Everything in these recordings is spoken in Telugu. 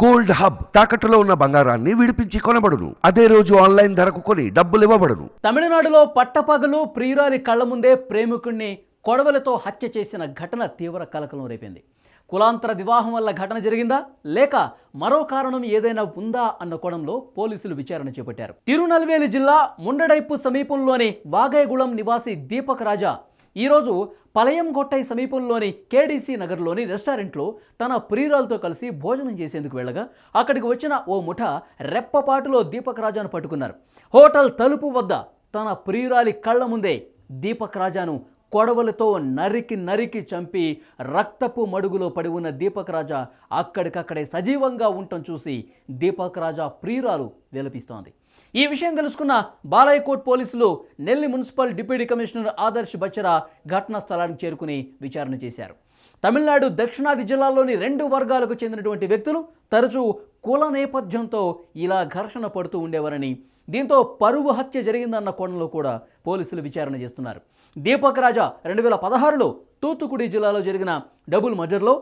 గోల్డ్ హబ్ తాకట్టులో ఉన్న బంగారాన్ని విడిపించి కొనబడును. అదే రోజు ఆన్లైన్ ధరకు కొని డబ్బులు ఇవ్వబడును. తమిళనాడులో పట్టపగలు ప్రియురాలి కళ్ళ ముందే ప్రేమికుణ్ణి కొడవలతో హత్య చేసిన ఘటన తీవ్ర కలకలం రేపింది. కులాంతర వివాహం వల్ల ఘటన జరిగిందా? లేక మరో కారణం ఏదైనా ఉందా అన్న కోణంలో పోలీసులు విచారణ చేపట్టారు. తిరునల్వేలి జిల్లా ముండడైపు సమీపంలోని వాగైగుళం నివాసి దీపక్ రాజా ఈరోజు పలయంగొట్టై సమీపంలోని కేడీసీ నగర్లోని రెస్టారెంట్లో తన ప్రియురాలతో కలిసి భోజనం చేసేందుకు వెళ్ళగా అక్కడికి వచ్చిన ఓ ముఠ రెప్పపాటులో దీపక్ రాజాను పట్టుకున్నారు. హోటల్ తలుపు వద్ద తన ప్రియురాలి కళ్ళ ముందే దీపక్ రాజాను కొడవలతో నరికి నరికి చంపి రక్తపు మడుగులో పడి ఉన్న దీపక్ రాజా అక్కడికక్కడే సజీవంగా ఉండటం చూసి దీపక్ రాజా ప్రియురాలు విలపిస్తోంది. ఈ విషయం తెలుసుకున్న బాలయ్యకోట్ పోలీసులు నెల్లి మున్సిపల్ డిప్యూటీ కమిషనర్ ఆదర్శ్ బచ్చరా ఘటనా స్థలానికి చేరుకుని విచారణ చేశారు. తమిళనాడు దక్షిణాది జిల్లాల్లోని రెండు వర్గాలకు చెందినటువంటి వ్యక్తులు తరచూ కుల నేపథ్యంతో ఇలా ఘర్షణ పడుతూ ఉండేవారని దీంతో పరువు హత్య జరిగిందన్న కోణంలో కూడా పోలీసులు విచారణ చేస్తున్నారు. దీపక్ రాజా రెండు వేల పదహారులో తూత్తుకుడి జిల్లాలో జరిగిన డబుల్ మర్డర్లో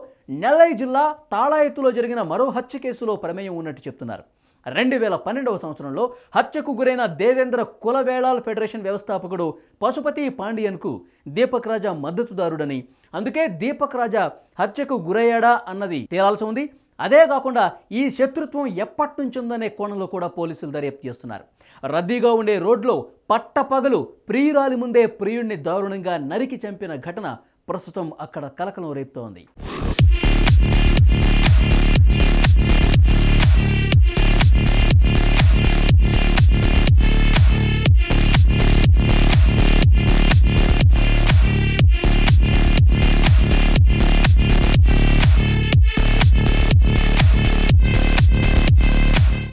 నెల్లై జిల్లా తాళాయత్తులో జరిగిన మరో హత్య కేసులో ప్రమేయం ఉన్నట్టు చెప్తున్నారు. రెండు వేల పన్నెండవ సంవత్సరంలో హత్యకు గురైన దేవేంద్ర కులవేళాల్ ఫెడరేషన్ వ్యవస్థాపకుడు పశుపతి పాండియన్కు దీపక్ రాజా మద్దతుదారుడని. అందుకే దీపక్ రాజా హత్యకు గురయ్యాడా అన్నది తేలాల్సి ఉంది. అదే కాకుండా ఈ శత్రుత్వం ఎప్పటి నుంచి ఉందనే కోణంలో కూడా పోలీసులు దర్యాప్తు చేస్తున్నారు. రద్దీగా ఉండే రోడ్లో పట్టపగలు ప్రియురాలి ముందే ప్రియుడిని దారుణంగా నరికి చంపిన ఘటన ప్రస్తుతం అక్కడ కలకలం రేపుతోంది.